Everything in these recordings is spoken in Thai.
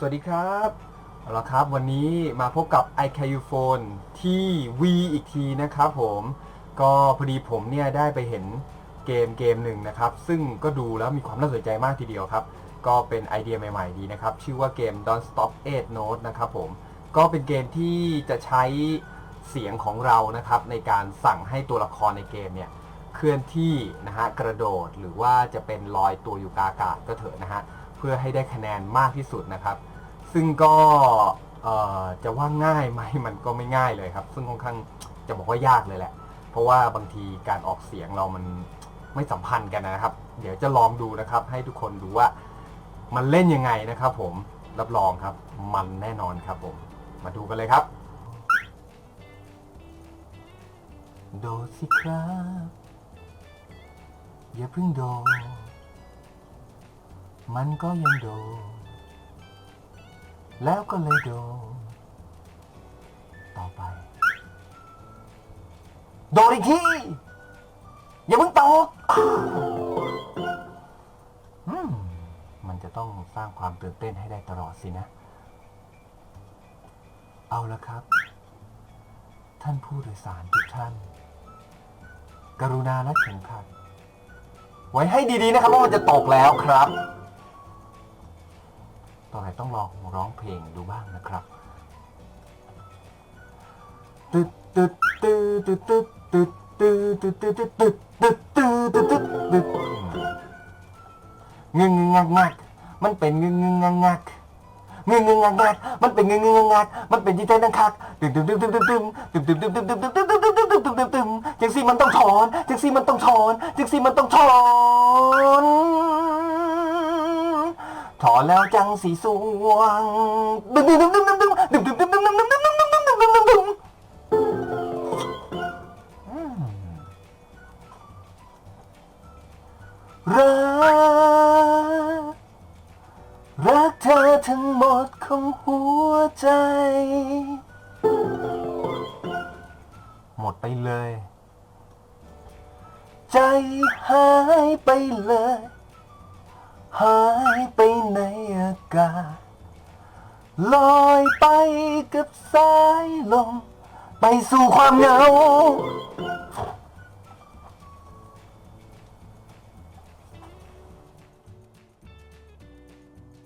สวัสดีครับเอาละครับวันนี้มาพบกับ iCarU Phone ที่ V อีกทีนะครับผมก็พอดีผมเนี่ยได้ไปเห็นเกมเกมหนึ่งนะครับ ซึ่งก็ดูแล้วมีความน่าสนใจมากทีเดียวครับ ก็เป็นไอเดียใหม่ๆดีนะครับ ชื่อว่าเกม Don't Stop 8 Note นะครับผมก็เป็นเกมที่จะใช้เสียงของเรานะครับในการสั่งให้ตัวละครในเกมเนี่ยเคลื่อนที่นะฮะกระโดดหรือว่าจะเป็นลอยตัวอยู่กลางอากาศก็เถอะนะฮะ เพื่อให้ได้คะแนนมากที่สุดนะครับ ซึ่งก็จะว่าง่ายไหมมันก็ไม่ง่ายเลยครับ ซึ่งค่อนข้างจะบอกว่ายากเลยแหละ เพราะว่าบางทีการออกเสียงเรามันไม่สัมพันธ์กันนะครับ เดี๋ยวจะลองดูนะครับ ให้ทุกคนดูว่ามันเล่นยังไงนะครับ ผมรับรองครับ มันแน่นอนครับผม มาดูกันเลยครับ โดดสิครับ อย่าเพิ่งโดด มันก็ยังโดดแล้วก็เลยโดดต่อไป โดดอีกทีอย่าเพิ่งตกมมันจะต้องสร้างความตื่นเต้นให้ได้ตลอดสินะ เอาละครับ ท่านผู้โดยสารทุกท่าน กรุณาและเข็มขัดไว้ให้ดีๆนะครับว่ามันจะตกแล้วครับ ต่อไปต้องลองร้องเพลงดูบ้างนะครับตึ๊ดตึ๊ดตึ๊ดตึ๊ดตึ๊ดตึ๊ดตึ๊ดตึ๊ดตึ๊ดตึ๊ดตึ๊ดตึ๊ดตึ๊ดตึ๊ดตึ๊ดตึ๊ดงึงงักงักมันเป็นงึงงึงงักงักงึงงึงงักงักมันเป็นงึงงึงงักงักมันเป็นที่ใจนังคักตึมตึมตึมตึมตึมตึมตึมตึมตึมตึมตึมตึมตึมตึมตึมตึมตึมตึมตึมจังสีมันต้องถอนจังสีมันต้องถอนจังสีมันต้องถอน ถอแล้วจังสีสวงดึงดึงดึงดึงดึงดึงดึงดึงดึงดึงดึงดึงดึงดึงดึงดึงดึงดึงดึงรักรักเธอทั้งหมดของหัวใจหมดไปเลยใจหายไปเลย หายไปในอากาศลอยไปกับสายลมไปสู่ความเหงา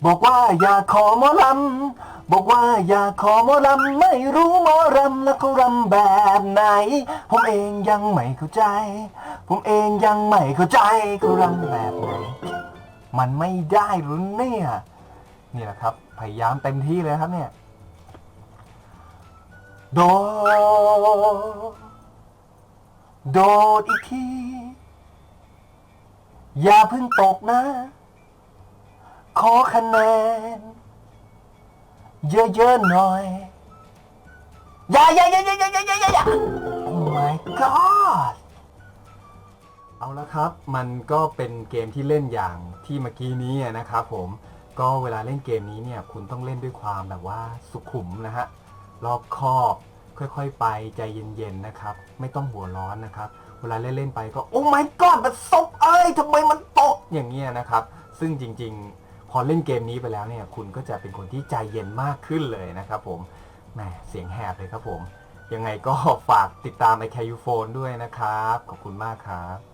บอกว่าอยากขอหมอลำ บอกว่าอยากขอหมอลำ ไม่รู้หมอรำแล้วเขารำแบบไหน ผมเองยังไม่เข้าใจ ผมเองยังไม่เข้าใจเขารำแบบไหน มันไม่ได้หรือเนี่ยนี่แหละครับ พยายามเต็มที่เลยครับเนี่ย โดดโดดอีกที อย่าพึ่งตกนะ ขอคะแนน เยอะๆหน่อย อย่าอย่าอย่าอย่าอย่าอย่าอย่า Oh my god เอาละครับ มันก็เป็นเกมที่เล่นอย่างที่เมื่อกี้นี้นะครับผม ก็เวลาเล่นเกมนี้เนี่ยคุณต้องเล่นด้วยความแบบว่าสุขุมนะฮะ รอบคอบค่อยๆ ไปใจเย็นๆนะครับ ไม่ต้องหัวร้อนนะครับ เวลาเล่นๆไปก็โอ้ my god มันซบเอ้ยทำไมมันตกอย่างเงี้ยนะครับ ซึ่งจริงๆ พอเล่นเกมนี้ไปแล้วเนี่ย คุณก็จะเป็นคนที่ใจเย็นมากขึ้นเลยนะครับผม แหม เสียงแหบเลยครับผม ยังไงก็ฝากติดตามไอแคยูโฟนด้วยนะครับ ขอบคุณมากครับ